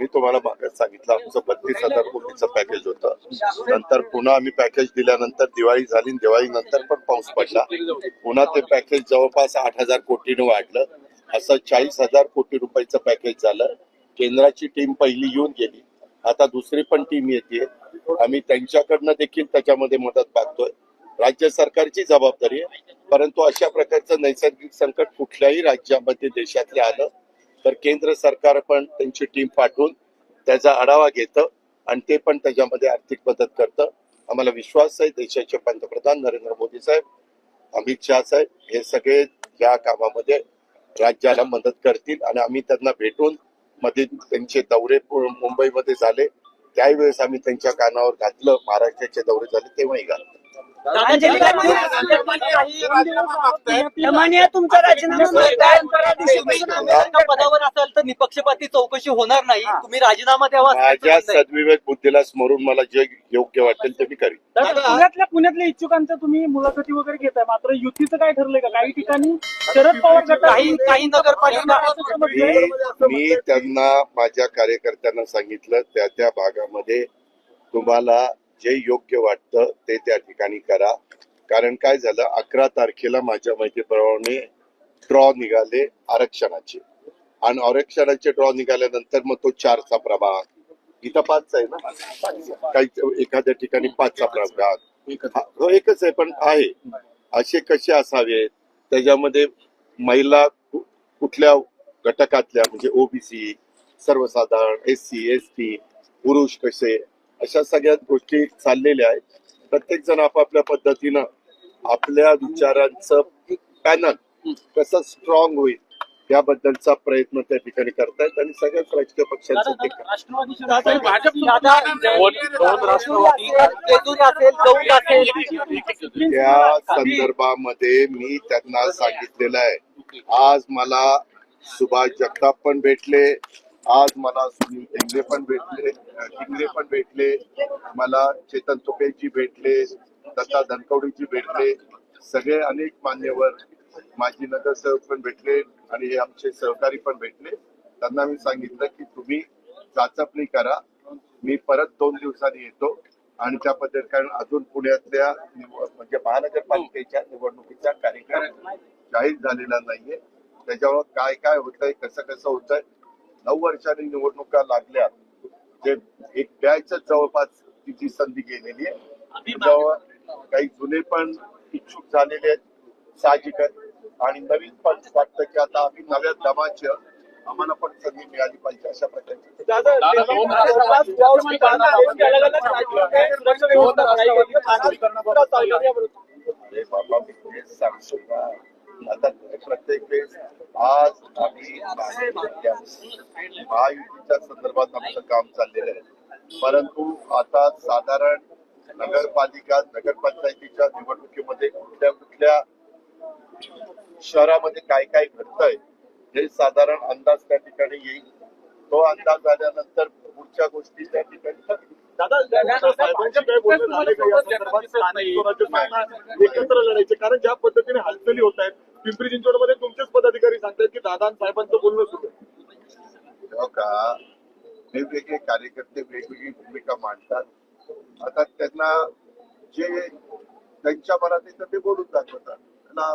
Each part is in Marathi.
मी तुम्हाला मागच सांगितलं आमचं बत्तीस हजार कोटीचं पॅकेज होतं. नंतर पुन्हा आम्ही पॅकेज दिल्यानंतर दिवाळी झाली दिवाळी नंतर पण पाऊस पडला. पुन्हा ते पॅकेज जवळपास आठ हजार कोटीनं वाढलं. असं चाळीस हजार कोटी रुपयाचं पॅकेज झालं. केंद्राची टीम पहिली येऊन गेली. आता दुसरी पण टीम येते. आम्ही त्यांच्याकडनं देखील त्याच्यामध्ये मदत मागतोय. राज्य सरकारची जबाबदारी आहे. परंतु अशा प्रकारचं नैसर्गिक संकट कुठल्याही राज्यामध्ये देशातले आलं तर केंद्र सरकार पण त्यांची टीम पाठवून त्याचा आढावा घेतं आणि ते पण त्याच्यामध्ये आर्थिक मदत करतं. आम्हाला विश्वास आहे देशाचे पंतप्रधान नरेंद्र मोदी साहेब अमित शहा साहेब हे सगळे या कामामध्ये राज्याला मदत करतील आणि आम्ही त्यांना भेटून मध्ये त्यांचे दौरे मुंबईमध्ये झाले. त्यावेळेस आम्ही त्यांच्या कानावर घातलं महाराष्ट्राचे दौरे झाले तेव्हाही घालतो तुमचा राजीनामा पदावर असाल तर निपक्षपाती चौकशी होणार नाही. तुम्ही राजीनामा द्यावा माझ्या. सद्विवेक बुद्धीला स्मरून मला जे योग्य वाटेल ते मी करीन. पुण्यातल्या पुण्यातल्या इच्छुकांच्या तुम्ही मुलाखती वगैरे घेताय. मात्र युतीचं काय ठरलंय का? काही ठिकाणी शरद पवार काही काही नगरपालिका मी त्यांना माझ्या कार्यकर्त्यांना सांगितलं त्या त्या भागामध्ये तुम्हाला जे योग्य वाटतं ते त्या ठिकाणी करा. कारण काय झालं? अकरा तारखेला माझ्या माहितीप्रमाणे ड्रॉ निघाले आरक्षणाचे. आणि आरक्षणाचे ड्रॉ निघाल्यानंतर मग तो चारचा प्रभाग. इथं पाच आहे ना? काही एखाद्या ठिकाणी पाचचा प्रभाग. एकच आहे पण आहे. असे कसे असावेत? त्याच्यामध्ये महिला कुठल्या घटकातल्या म्हणजे ओबीसी सर्वसाधारण एस सी एस टी पुरुष कसे? अशा सगळ्या गोष्टी चाललेल्या आहेत. प्रत्येक जण आपापल्या पद्धतीनं आपल्या विचारांचं पॅनल कसं स्ट्रॉंग होईल याबद्दलचा प्रयत्न त्या ठिकाणी करतायत आणि सगळ्याच राजकीय पक्षांचं त्या संदर्भामध्ये मी त्यांना सांगितलेलं आहे. आज मला सुभाष जगताप पण भेटले. आज मला सुनील टेंगरे पण भेटले टिंगरे पण भेटले मला चेतन तुपेजी भेटले दत्ता धनकवडीजी भेटले सगळे अनेक मान्यवर माजी नगरसेवक पण भेटले आणि हे आमचे सहकारी पण भेटले. त्यांना मी सांगितलं की तुम्ही चाचपणी करा. मी परत दोन दिवसांनी येतो आणि त्या पद्धतीने कारण अजून पुण्यातल्या निव- म्हणजे महानगरपालिकेच्या निवडणुकीचा कार्यक्रम जाहीर झालेला नाहीये. त्याच्यामुळे काय काय होतंय कसं कसं होतंय नऊ वर्षांनी निवडणुका लागल्या जे एक द्यायचं जवळपास तिची संधी गेलेली आहे. जवळ काही जुने पण इच्छुक झालेले आहेत साहजिक आणि नवीन पण वाटतं की आता आम्ही नव्या दमाच्या आम्हाला पण संधी मिळाली पाहिजे अशा प्रकारची. अरे बाबा मी तेच सांगतो. ना आता प्रत्येक वेळेस आज आम्ही महायुतीच्या संदर्भात आमचं काम चाललेलं आहे. परंतु आता साधारण नगरपालिका नगरपंचायतीच्या निवडणुकीमध्ये कुठल्या कुठल्या शहरामध्ये काय काय घडतंय हे साधारण अंदाज त्या ठिकाणी येईल. तो अंदाज आल्यानंतर पुढच्या गोष्टी त्या ठिकाणी एकत्र लढायचे. कारण ज्या पद्धतीने हालचाली होत आहेत पिंपरी चिंचवडमध्ये तुमचेच पदाधिकारी सांगतात की दादा साहेबांचं बोलणं सुरू. हो का वेगवेगळे कार्यकर्ते वेगवेगळी भूमिका मांडतात आता त्यांना जे त्यांच्या मनात येतं ते बोलून दाखवतात त्यांना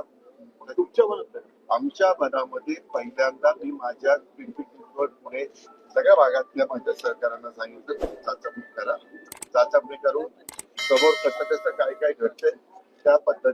तुमच्या मनात? आमच्या मनामध्ये पहिल्यांदा मी माझ्या पिंपरी चिंचवड पुणे सगळ्या भागातल्या माझ्या सहकाऱ्यांना सांगितलं तुम्ही चाचपणी करा चाचपणी करून समोर कसं कसं काय काय घडतंय त्या पद्धतीने